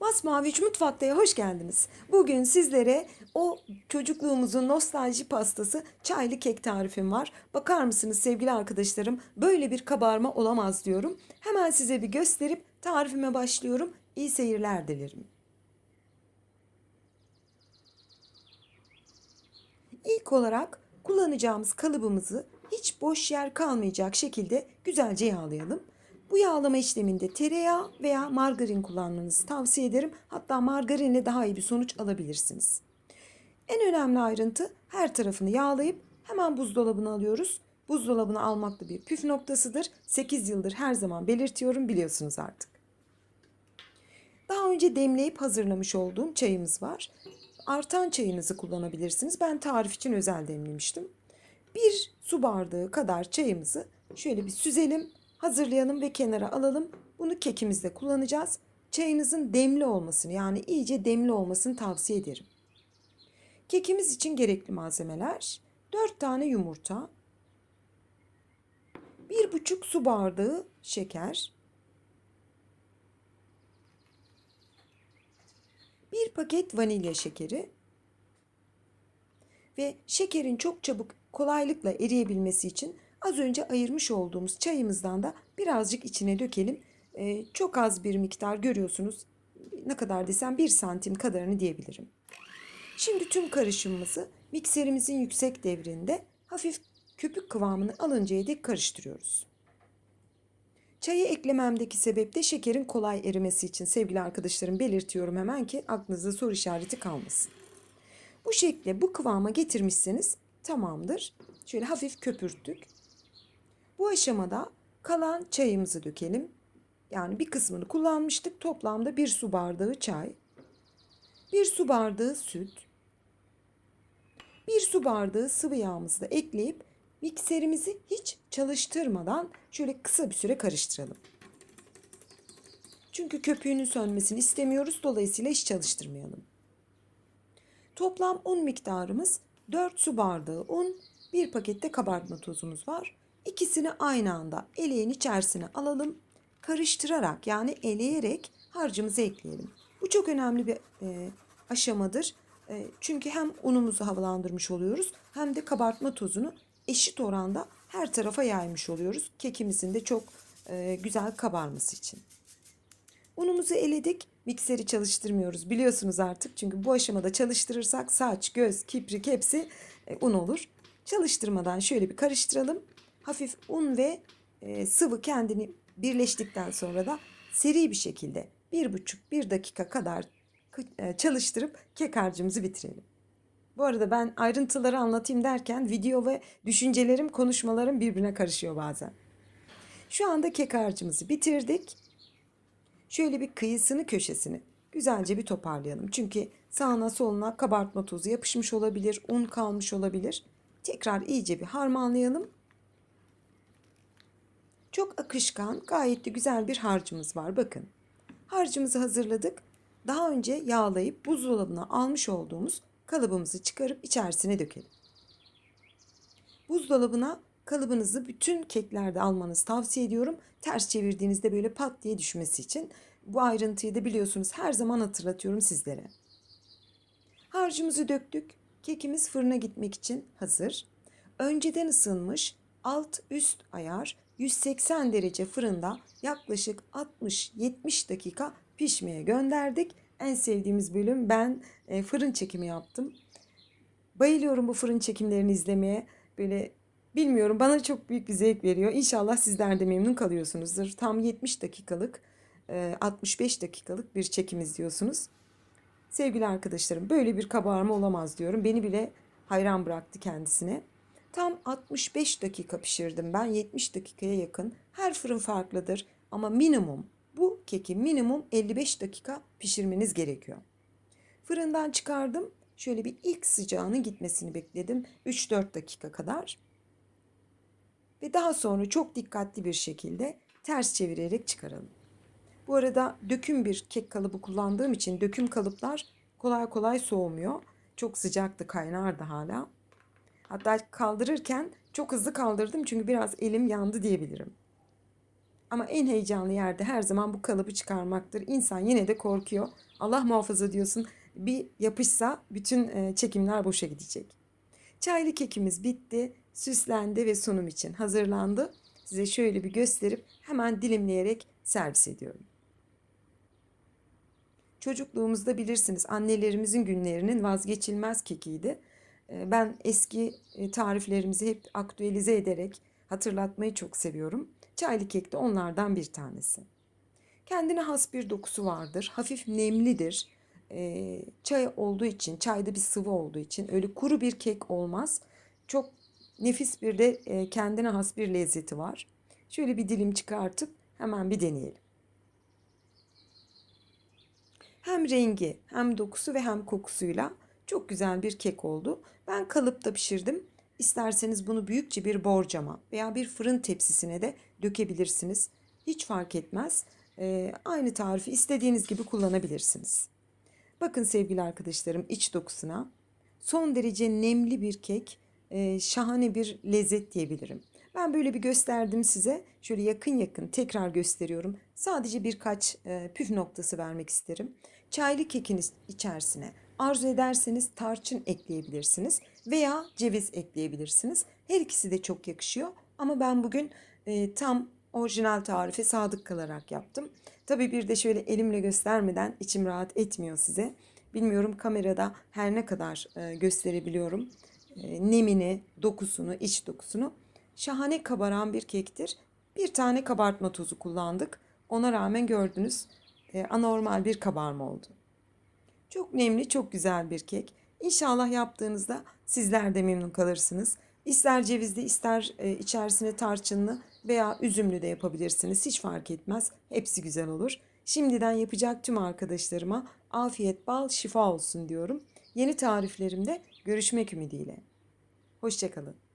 Masmavi Mutfak'ta'ya hoş geldiniz. Bugün sizlere o çocukluğumuzun nostalji pastası çaylı kek tarifim var. Bakar mısınız sevgili arkadaşlarım? Böyle bir kabarma olamaz diyorum. Hemen size bir gösterip tarifime başlıyorum. İyi seyirler dilerim. İlk olarak kullanacağımız kalıbımızı hiç boş yer kalmayacak şekilde güzelce yağlayalım. Bu yağlama işleminde tereyağı veya margarin kullanmanızı tavsiye ederim. Hatta margarinle daha iyi bir sonuç alabilirsiniz. En önemli ayrıntı her tarafını yağlayıp hemen buzdolabına alıyoruz. Buzdolabına almak da bir püf noktasıdır. 8 yıldır her zaman belirtiyorum biliyorsunuz artık. Daha önce demleyip hazırlamış olduğum çayımız var. Artan çayınızı kullanabilirsiniz. Ben tarif için özel demlemiştim. Bir su bardağı kadar çayımızı şöyle bir süzelim, hazırlayalım ve kenara alalım. Bunu kekimizde kullanacağız. Çayınızın demli olmasını yani iyice demli olmasını tavsiye ederim. Kekimiz için gerekli malzemeler 4 tane yumurta, 1,5 su bardağı şeker, bir paket vanilya şekeri ve şekerin çok çabuk kolaylıkla eriyebilmesi için az önce ayırmış olduğumuz çayımızdan da birazcık içine dökelim. Ee, çok az bir miktar görüyorsunuz. Ne kadar desem bir santim kadarını diyebilirim. Şimdi tüm karışımımızı mikserimizin yüksek devrinde hafif köpük kıvamını alıncaya dek karıştırıyoruz. Çayı eklememdeki sebep de şekerin kolay erimesi için sevgili arkadaşlarım belirtiyorum hemen ki aklınızda soru işareti kalmasın. Bu şekle bu kıvama getirmişseniz tamamdır. Şöyle hafif köpürttük. Bu aşamada kalan çayımızı dökelim. Yani bir kısmını kullanmıştık. Toplamda bir su bardağı çay. Bir su bardağı süt. Bir su bardağı sıvı yağımızı da ekleyip mikserimizi hiç çalıştırmadan şöyle kısa bir süre karıştıralım. Çünkü köpüğünün sönmesini istemiyoruz. Dolayısıyla hiç çalıştırmayalım. Toplam un miktarımız 4 su bardağı un, bir pakette kabartma tozumuz var. İkisini aynı anda eleğin içerisine alalım. Karıştırarak yani eleyerek harcımızı ekleyelim. Bu çok önemli bir e, aşamadır. E, çünkü hem unumuzu havalandırmış oluyoruz hem de kabartma tozunu eşit oranda her tarafa yaymış oluyoruz. Kekimizin de çok e, güzel kabarması için. Unumuzu eledik. Mikseri çalıştırmıyoruz biliyorsunuz artık. Çünkü bu aşamada çalıştırırsak saç, göz, kiprik hepsi e, un olur. Çalıştırmadan şöyle bir karıştıralım. Hafif un ve e, sıvı kendini birleştikten sonra da seri bir şekilde bir buçuk bir dakika kadar e, çalıştırıp kek harcımızı bitirelim. Bu arada ben ayrıntıları anlatayım derken video ve düşüncelerim, konuşmalarım birbirine karışıyor bazen. Şu anda kek harcımızı bitirdik. Şöyle bir kıyısını köşesini güzelce bir toparlayalım. Çünkü sağına soluna kabartma tozu yapışmış olabilir, un kalmış olabilir. Tekrar iyice bir harmanlayalım. Çok akışkan, gayet de güzel bir harcımız var. Bakın. Harcımızı hazırladık. Daha önce yağlayıp buzdolabına almış olduğumuz kalıbımızı çıkarıp içerisine dökelim. Buzdolabına kalıbınızı bütün keklerde almanızı tavsiye ediyorum. Ters çevirdiğinizde böyle pat diye düşmesi için. Bu ayrıntıyı da biliyorsunuz her zaman hatırlatıyorum sizlere. Harcımızı döktük. Kekimiz fırına gitmek için hazır. Önceden ısınmış alt üst ayar 180 derece fırında yaklaşık 60-70 dakika pişmeye gönderdik. En sevdiğimiz bölüm ben e, fırın çekimi yaptım. Bayılıyorum bu fırın çekimlerini izlemeye. Böyle bilmiyorum bana çok büyük bir zevk veriyor. İnşallah sizler de memnun kalıyorsunuzdur. Tam 70 dakikalık, e, 65 dakikalık bir çekim izliyorsunuz. Sevgili arkadaşlarım böyle bir kabarma olamaz diyorum. Beni bile hayran bıraktı kendisine. Tam 65 dakika pişirdim ben 70 dakikaya yakın. Her fırın farklıdır ama minimum bu keki minimum 55 dakika pişirmeniz gerekiyor. Fırından çıkardım. Şöyle bir ilk sıcağının gitmesini bekledim. 3-4 dakika kadar. Ve daha sonra çok dikkatli bir şekilde ters çevirerek çıkaralım. Bu arada döküm bir kek kalıbı kullandığım için döküm kalıplar kolay kolay soğumuyor. Çok sıcaktı kaynardı hala. Hatta kaldırırken çok hızlı kaldırdım çünkü biraz elim yandı diyebilirim. Ama en heyecanlı yerde her zaman bu kalıbı çıkarmaktır. İnsan yine de korkuyor. Allah muhafaza diyorsun. Bir yapışsa bütün e, çekimler boşa gidecek. Çaylı kekimiz bitti, süslendi ve sunum için hazırlandı. Size şöyle bir gösterip hemen dilimleyerek servis ediyorum. Çocukluğumuzda bilirsiniz annelerimizin günlerinin vazgeçilmez kekiydi. Ee, Ben eski e, tariflerimizi hep aktüelize ederek hatırlatmayı çok seviyorum. Çaylı kek de onlardan bir tanesi. Kendine has bir dokusu vardır. Hafif nemlidir. Ee, çay olduğu için, çayda bir sıvı olduğu için öyle kuru bir kek olmaz. Çok nefis bir de e, kendine has bir lezzeti var. Şöyle bir dilim çıkartıp hemen bir deneyelim. Hem rengi, hem dokusu ve hem kokusuyla çok güzel bir kek oldu. Ben kalıpta pişirdim. İsterseniz bunu büyükçe bir borcama veya bir fırın tepsisine de dökebilirsiniz. Hiç fark etmez. Ee, aynı tarifi istediğiniz gibi kullanabilirsiniz. Bakın sevgili arkadaşlarım iç dokusuna. Son derece nemli bir kek, e, şahane bir lezzet diyebilirim. Ben böyle bir gösterdim size. Şöyle yakın yakın tekrar gösteriyorum. Sadece birkaç e, püf noktası vermek isterim. Çaylı kekiniz içerisine arzu ederseniz tarçın ekleyebilirsiniz veya ceviz ekleyebilirsiniz. Her ikisi de çok yakışıyor ama ben bugün e, tam orijinal tarife sadık kalarak yaptım. Tabii bir de şöyle elimle göstermeden içim rahat etmiyor size. Bilmiyorum kamerada her ne kadar e, gösterebiliyorum. E, nemini, dokusunu, iç dokusunu. Şahane kabaran bir kektir. Bir tane kabartma tozu kullandık. Ona rağmen gördünüz e, anormal bir kabarma oldu. Çok nemli, çok güzel bir kek. İnşallah yaptığınızda sizler de memnun kalırsınız. İster cevizli, ister e, içerisine tarçınlı veya üzümlü de yapabilirsiniz. Hiç fark etmez. Hepsi güzel olur. Şimdiden yapacak tüm arkadaşlarıma afiyet, bal, şifa olsun diyorum. Yeni tariflerimde görüşmek ümidiyle. Hoşçakalın.